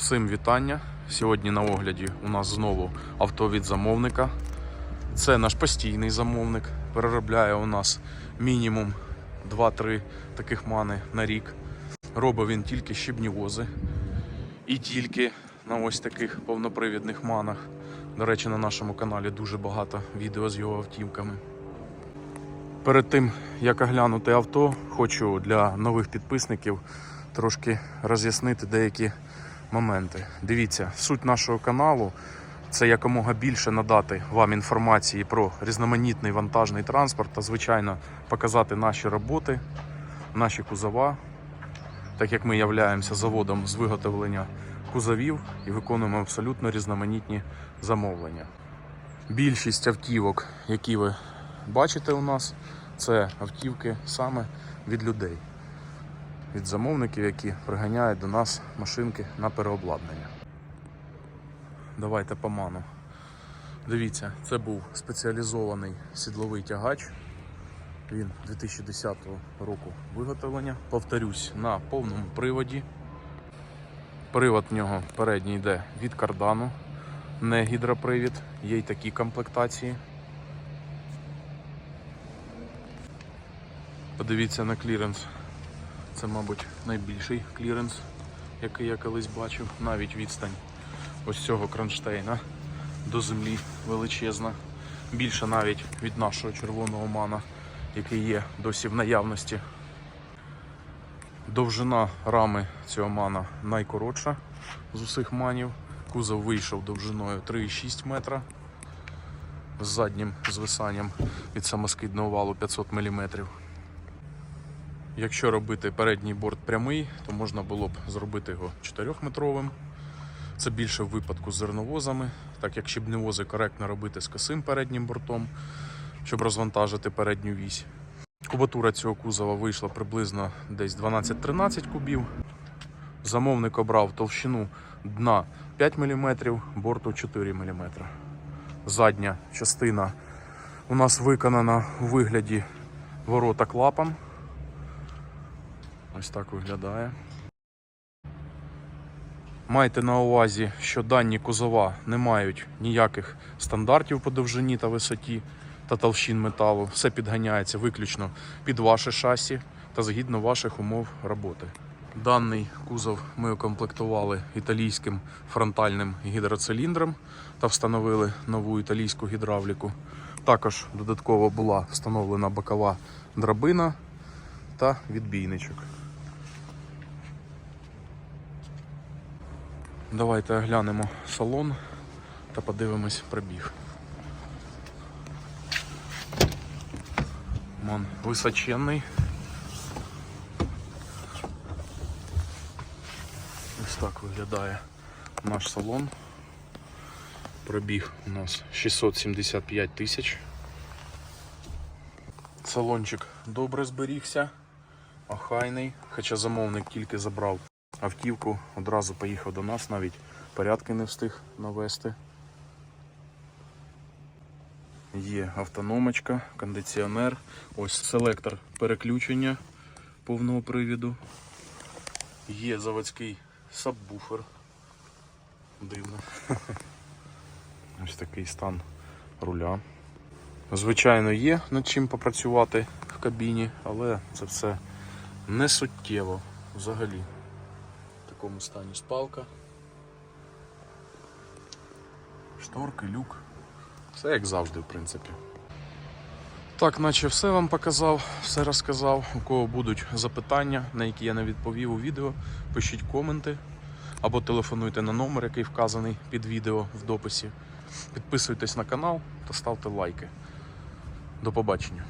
Всім вітання. Сьогодні на огляді у нас знову авто від замовника. Це наш постійний замовник. Переробляє у нас мінімум 2-3 таких мани на рік. Робить він тільки щебні вози. І тільки на ось таких повнопривідних манах. До речі, на нашому каналі дуже багато відео з його автівками. Перед тим, як оглянути авто, хочу для нових підписників трошки роз'яснити деякі моменти. Дивіться, суть нашого каналу це якомога більше надати вам інформації про різноманітний вантажний транспорт та, звичайно, показати наші роботи, наші кузова, так як ми являємося заводом з виготовлення кузовів і виконуємо абсолютно різноманітні замовлення. Більшість автівок, які ви бачите у нас, це автівки саме від людей, від замовників, які приганяють до нас машинки на переобладнання. Давайте по ману. Дивіться, це був спеціалізований сідловий тягач. Він 2010 року виготовлення. Повторюсь, на повному приводі. Привод в нього передній йде від кардану, не гідропривід, є й такі комплектації. Подивіться на кліренс. Це, мабуть, найбільший кліренс, який я колись бачив. Навіть відстань ось цього кронштейна до землі величезна. Більше навіть від нашого червоного мана, який є досі в наявності. Довжина рами цього мана найкоротша з усіх манів. Кузов вийшов довжиною 3,6 метра з заднім звисанням від самоскидного валу 500 мм. Якщо робити передній борт прямий, то можна було б зробити його 4-метровим. Це більше в випадку з зерновозами, так як щебневози коректно робити з косим переднім бортом, щоб розвантажити передню вісь. Кубатура цього кузова вийшла приблизно десь 12-13 кубів. Замовник обрав товщину дна 5 мм, борту 4 мм. Задня частина у нас виконана у вигляді ворота клапан. Ось так виглядає. Майте на увазі, що дані кузова не мають ніяких стандартів по довжині та висоті та толщин металу. Все підганяється виключно під ваше шасі та згідно ваших умов роботи. Даний кузов ми укомплектували італійським фронтальним гідроциліндром та встановили нову італійську гідравліку. Також додатково була встановлена бокова драбина та відбійничок. Давайте оглянемо салон та подивимось пробіг. Мон височенний. Ось так виглядає наш салон. Пробіг у нас 675 тисяч. Салончик добре зберігся, охайний, хоча замовник тільки забрав автівку, одразу поїхав до нас, навіть порядки не встиг навести. Є автономочка, кондиціонер, ось селектор переключення повного привіду. Є заводський сабвуфер. Дивно. Ось такий стан руля. Звичайно, є над чим попрацювати в кабіні, але це все не суттєво взагалі. Такому стані спалка. Шторки, люк. Все як завжди, в принципі. Так, наче все вам показав, все розказав. У кого будуть запитання, на які я не відповів у відео, пишіть коменти або телефонуйте на номер, який вказаний під відео в дописі. Підписуйтесь на канал та ставте лайки. До побачення.